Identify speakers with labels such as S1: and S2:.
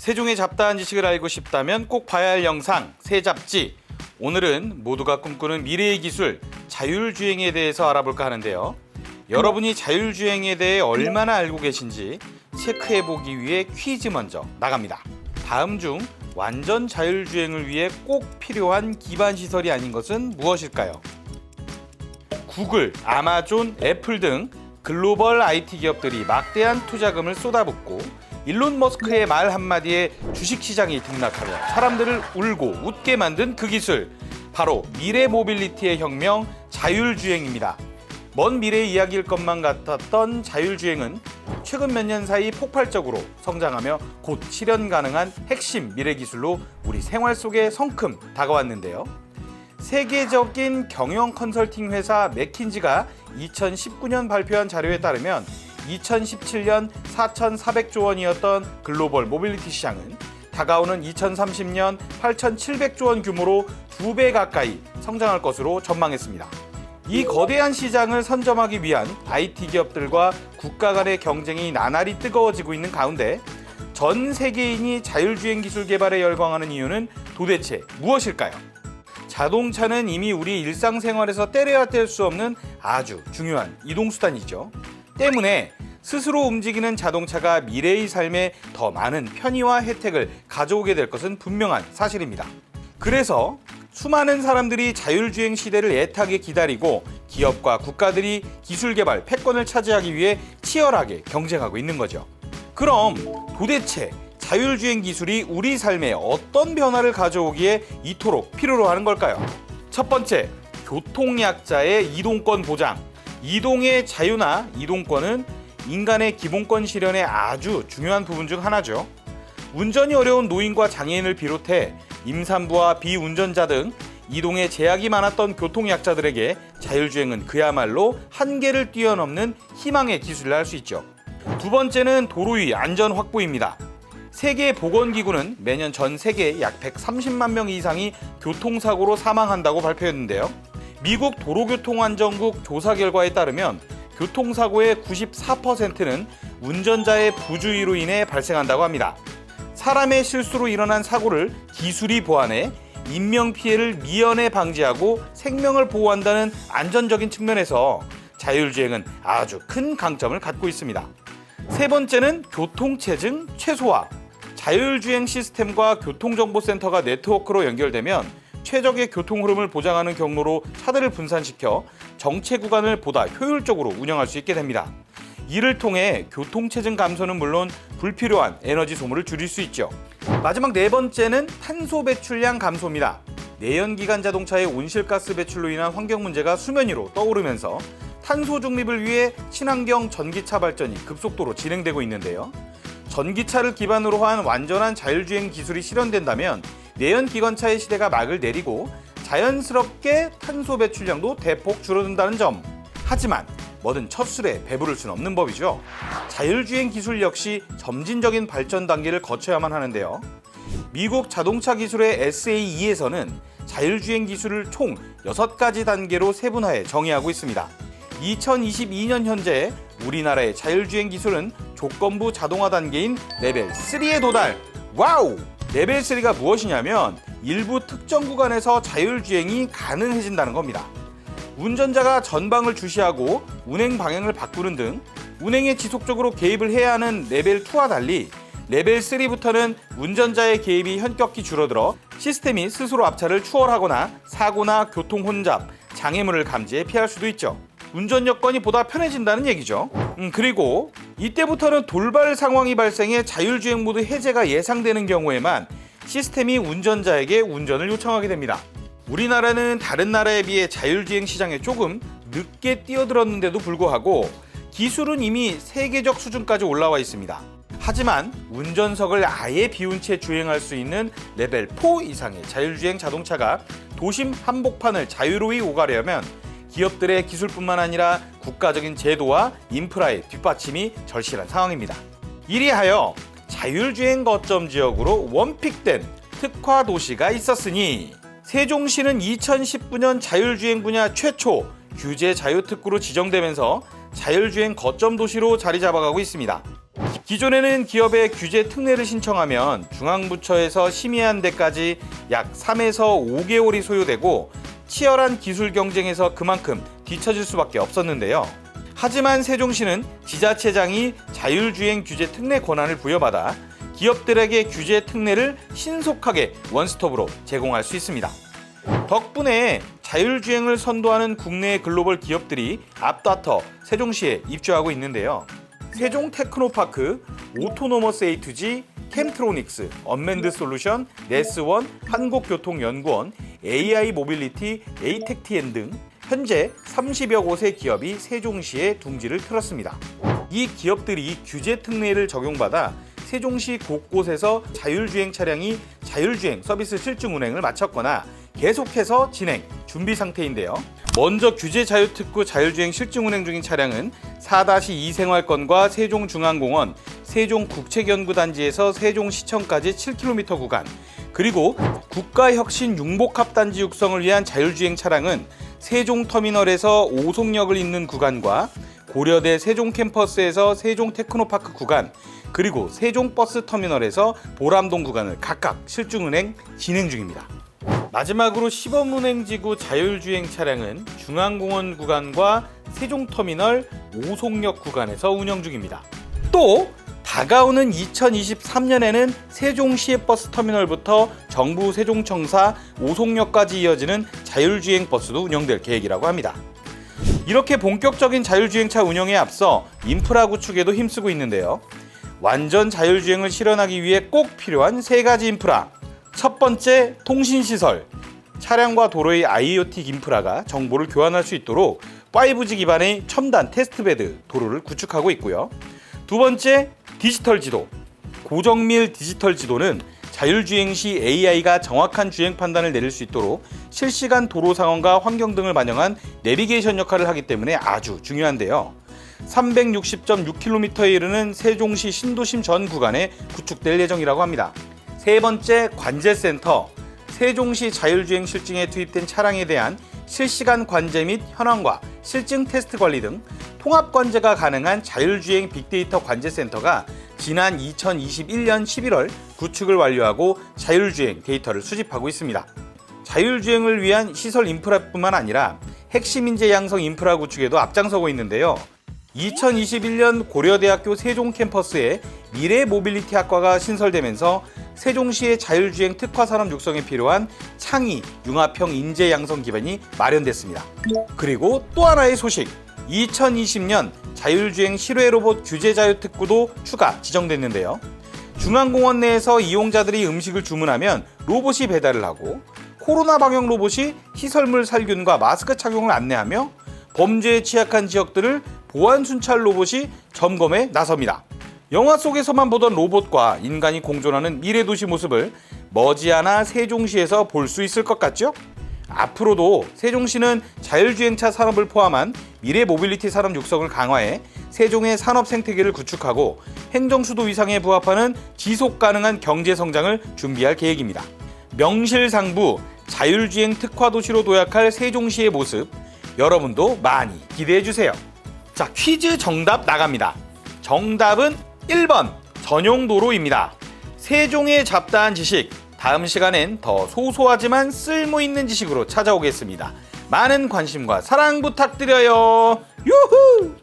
S1: 세종의 잡다한 지식을 알고 싶다면 꼭 봐야 할 영상 새 잡지. 오늘은 모두가 꿈꾸는 미래의 기술 자율주행에 대해서 알아볼까 하는데요. 여러분이 자율주행에 대해 얼마나 알고 계신지 체크해 보기 위해 퀴즈 먼저 나갑니다. 다음 중 완전 자율주행을 위해 꼭 필요한 기반 시설이 아닌 것은 무엇일까요? 구글, 아마존, 애플 등 글로벌 IT 기업들이 막대한 투자금을 쏟아붓고 일론 머스크의 말 한마디에 주식시장이 등락하며 사람들을 울고 웃게 만든 그 기술 바로 미래 모빌리티의 혁명 자율주행입니다. 먼 미래의 이야기일 것만 같았던 자율주행은 최근 몇 년 사이 폭발적으로 성장하며 곧 실현 가능한 핵심 미래 기술로 우리 생활 속에 성큼 다가왔는데요. 세계적인 경영 컨설팅 회사 맥킨지가 2019년 발표한 자료에 따르면 2017년 4,400조 원이었던 글로벌 모빌리티 시장은 다가오는 2030년 8,700조 원 규모로 두 배 가까이 성장할 것으로 전망했습니다. 이 거대한 시장을 선점하기 위한 IT 기업들과 국가 간의 경쟁이 나날이 뜨거워지고 있는 가운데 전 세계인이 자율주행 기술 개발에 열광하는 이유는 도대체 무엇일까요? 자동차는 이미 우리 일상생활에서 때려야 뗄 수 없는 아주 중요한 이동수단이죠. 때문에 스스로 움직이는 자동차가 미래의 삶에 더 많은 편의와 혜택을 가져오게 될 것은 분명한 사실입니다. 그래서 수많은 사람들이 자율주행 시대를 애타게 기다리고 기업과 국가들이 기술 개발 패권을 차지하기 위해 치열하게 경쟁하고 있는 거죠. 그럼 도대체 자율주행 기술이 우리 삶에 어떤 변화를 가져오기에 이토록 필요로 하는 걸까요? 첫 번째, 교통약자의 이동권 보장. 이동의 자유나 이동권은 인간의 기본권 실현의 아주 중요한 부분 중 하나죠. 운전이 어려운 노인과 장애인을 비롯해 임산부와 비운전자 등 이동에 제약이 많았던 교통약자들에게 자율주행은 그야말로 한계를 뛰어넘는 희망의 기술이라 할 수 있죠. 두 번째는 도로 위 안전 확보입니다. 세계 보건기구는 매년 전 세계 약 130만 명 이상이 교통사고로 사망한다고 발표했는데요. 미국 도로교통안전국 조사 결과에 따르면 교통사고의 94%는 운전자의 부주의로 인해 발생한다고 합니다. 사람의 실수로 일어난 사고를 기술이 보완해 인명 피해를 미연에 방지하고 생명을 보호한다는 안전적인 측면에서 자율주행은 아주 큰 강점을 갖고 있습니다. 세 번째는 교통체증 최소화. 자율주행 시스템과 교통정보센터가 네트워크로 연결되면 최적의 교통 흐름을 보장하는 경로로 차들을 분산시켜 정체 구간을 보다 효율적으로 운영할 수 있게 됩니다. 이를 통해 교통체증 감소는 물론 불필요한 에너지 소모를 줄일 수 있죠. 마지막 네 번째는 탄소 배출량 감소입니다. 내연기관 자동차의 온실가스 배출로 인한 환경 문제가 수면 위로 떠오르면서 탄소 중립을 위해 친환경 전기차 발전이 급속도로 진행되고 있는데요. 전기차를 기반으로 한 완전한 자율주행 기술이 실현된다면 내연 기관차의 시대가 막을 내리고 자연스럽게 탄소 배출량도 대폭 줄어든다는 점. 하지만 뭐든 첫 술에 배부를 수는 없는 법이죠. 자율주행 기술 역시 점진적인 발전 단계를 거쳐야만 하는데요. 미국 자동차 기술의 SAE에서는 자율주행 기술을 총 6가지 단계로 세분화해 정의하고 있습니다. 2022년 현재 우리나라의 자율주행 기술은 조건부 자동화 단계인 레벨 3에 도달. 와우! 레벨 3가 무엇이냐면 일부 특정 구간에서 자율주행이 가능해진다는 겁니다. 운전자가 전방을 주시하고 운행 방향을 바꾸는 등 운행에 지속적으로 개입을 해야 하는 레벨 2와 달리 레벨 3부터는 운전자의 개입이 현격히 줄어들어 시스템이 스스로 앞차를 추월하거나 사고나 교통 혼잡, 장애물을 감지해 피할 수도 있죠. 운전 여건이 보다 편해진다는 얘기죠. 음, 그리고 이때부터는 돌발 상황이 발생해 자율주행 모드 해제가 예상되는 경우에만 시스템이 운전자에게 운전을 요청하게 됩니다. 우리나라는 다른 나라에 비해 자율주행 시장에 조금 늦게 뛰어들었는데도 불구하고 기술은 이미 세계적 수준까지 올라와 있습니다. 하지만 운전석을 아예 비운 채 주행할 수 있는 레벨 4 이상의 자율주행 자동차가 도심 한복판을 자유로이 오가려면 기업들의 기술뿐만 아니라 국가적인 제도와 인프라의 뒷받침이 절실한 상황입니다. 이리하여 자율주행 거점 지역으로 원픽된 특화 도시가 있었으니 세종시는 2019년 자율주행 분야 최초 규제 자유특구로 지정되면서 자율주행 거점 도시로 자리 잡아가고 있습니다. 기존에는 기업에 규제 특례를 신청하면 중앙부처에서 심의한 데까지 약 3에서 5개월이 소요되고 치열한 기술 경쟁에서 그만큼 뒤처질 수밖에 없었는데요. 하지만 세종시는 지자체장이 자율주행 규제 특례 권한을 부여받아 기업들에게 규제 특례를 신속하게 원스톱으로 제공할 수 있습니다. 덕분에 자율주행을 선도하는 국내의 글로벌 기업들이 앞다퉈 세종시에 입주하고 있는데요. 세종 테크노파크, 오토노머스 A2G, 캠트로닉스, 언맨드 솔루션, 네스원, 한국교통연구원, AI 모빌리티, 에이텍티엔 등 현재 30여 곳의 기업이 세종시에 둥지를 틀었습니다. 이 기업들이 규제 특례를 적용받아 세종시 곳곳에서 자율주행 차량이 자율주행 서비스 실증 운행을 마쳤거나 계속해서 진행 준비 상태인데요. 먼저 규제 자유특구 자율주행 실증 운행 중인 차량은 4-2 생활권과 세종중앙공원, 세종국책연구단지에서 세종시청까지 7km 구간, 그리고 국가혁신 융복합단지 육성을 위한 자율주행 차량은 세종터미널에서 오송역을 잇는 구간과 고려대 세종캠퍼스에서 세종테크노파크 구간, 그리고 세종버스터미널에서 보람동 구간을 각각 실증운행 진행 중입니다. 마지막으로 시범운행지구 자율주행 차량은 중앙공원 구간과 세종터미널 오송역 구간에서 운영 중입니다. 또 다가오는 2023년에는 세종시의 버스터미널부터 정부 세종청사 오송역까지 이어지는 자율주행 버스도 운영될 계획이라고 합니다. 이렇게 본격적인 자율주행차 운영에 앞서 인프라 구축에도 힘쓰고 있는데요. 완전 자율주행을 실현하기 위해 꼭 필요한 세 가지 인프라. 첫 번째, 통신시설. 차량과 도로의 IoT 인프라가 정보를 교환할 수 있도록 5G 기반의 첨단 테스트베드 도로를 구축하고 있고요. 두 번째, 디지털 지도. 고정밀 디지털 지도는 자율주행 시 AI가 정확한 주행 판단을 내릴 수 있도록 실시간 도로 상황과 환경 등을 반영한 내비게이션 역할을 하기 때문에 아주 중요한데요. 360.6km에 이르는 세종시 신도심 전 구간에 구축될 예정이라고 합니다. 세 번째 관제센터. 세종시 자율주행 실증에 투입된 차량에 대한 실시간 관제 및 현황과 실증 테스트 관리 등 통합 관제가 가능한 자율주행 빅데이터 관제센터가 지난 2021년 11월 구축을 완료하고 자율주행 데이터를 수집하고 있습니다. 자율주행을 위한 시설 인프라뿐만 아니라 핵심 인재 양성 인프라 구축에도 앞장서고 있는데요. 2021년 고려대학교 세종 캠퍼스에 미래 모빌리티 학과가 신설되면서 세종시의 자율주행 특화 산업 육성에 필요한 창의, 융합형 인재 양성 기반이 마련됐습니다. 그리고 또 하나의 소식. 2020년 자율주행 실외 로봇 규제 자유 특구도 추가 지정됐는데요. 중앙공원 내에서 이용자들이 음식을 주문하면 로봇이 배달을 하고 코로나 방역 로봇이 시설물 살균과 마스크 착용을 안내하며 범죄에 취약한 지역들을 보안 순찰 로봇이 점검에 나섭니다. 영화 속에서만 보던 로봇과 인간이 공존하는 미래 도시 모습을 머지않아 세종시에서 볼 수 있을 것 같죠? 앞으로도 세종시는 자율주행차 산업을 포함한 미래 모빌리티 산업 육성을 강화해 세종의 산업 생태계를 구축하고 행정 수도 위상에 부합하는 지속 가능한 경제 성장을 준비할 계획입니다. 명실상부 자율주행 특화 도시로 도약할 세종시의 모습 여러분도 많이 기대해 주세요. 자, 퀴즈 정답 나갑니다. 정답은 1번 전용 도로입니다. 세종의 잡다한 지식 다음 시간엔 더 소소하지만 쓸모 있는 지식으로 찾아오겠습니다. 많은 관심과 사랑 부탁드려요. 유후!